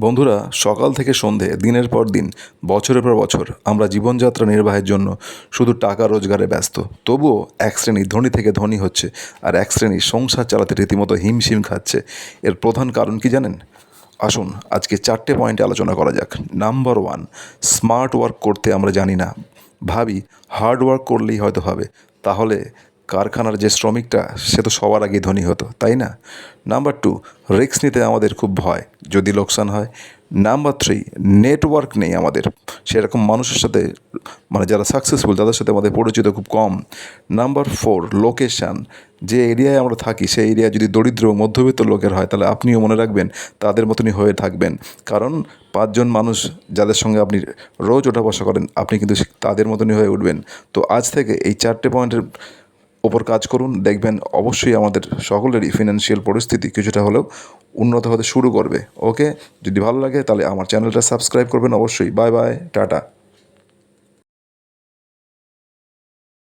বন্ধুরা, সকাল থেকে সন্ধে, দিনের পর দিন, বছরের পর বছর আমরা জীবনযাত্রা নির্বাহের জন্য শুধু টাকা রোজগারে ব্যস্ত। তবুও এক শ্রেণি ধনী থেকে ধনী হচ্ছে আর এক শ্রেণি সংসার চালাতে রীতিমতো হিমশিম খাচ্ছে। এর প্রধান কারণ কি জানেন? আসুন, আজকে চারটে পয়েন্টে আলোচনা করা যাক। নাম্বার ওয়ান, স্মার্ট ওয়ার্ক করতে আমরা জানি না। ভাবি, হার্ড ওয়ার্ক করলেই হয়তো হবে। তাহলে কারখানার যে শ্রমিকটা, সে তো সবার আগেই ধনী হতো, তাই না? নাম্বার টু, রিস্ক নিতে আমাদের খুব ভয়। যদি লোকসান হয়। নাম্বার থ্রি নেটওয়ার্ক নেই আমাদের। সেরকম মানুষের সাথে মানে যারা সাকসেসফুল তাদের সাথে আমাদের পরিচিত খুব কম। নাম্বার ফোর লোকেশান যে এরিয়ায় আমরা থাকি, সেই এরিয়া যদি দরিদ্র, মধ্যবিত্ত লোকের হয়, তাহলে আপনিও মনে রাখবেন, তাদের মতনই হয়ে থাকবেন। কারণ পাঁচজন মানুষ যাদের সঙ্গে আপনি রোজ ওঠা বসা করেন, আপনি কিন্তু তাদের মতনই হয়ে উঠবেন। তো আজ থেকে এই চারটে পয়েন্টের ওপর কাজ করুন। দেখবেন অবশ্যই আমাদের সকলেরই ফিনান্সিয়াল পরিস্থিতি কিছুটা হলেও উন্নত হতে শুরু করবে। ওকে যদি ভালো লাগে তাহলে আমার চ্যানেলটা সাবস্ক্রাইব করবেন অবশ্যই। Bye bye tata.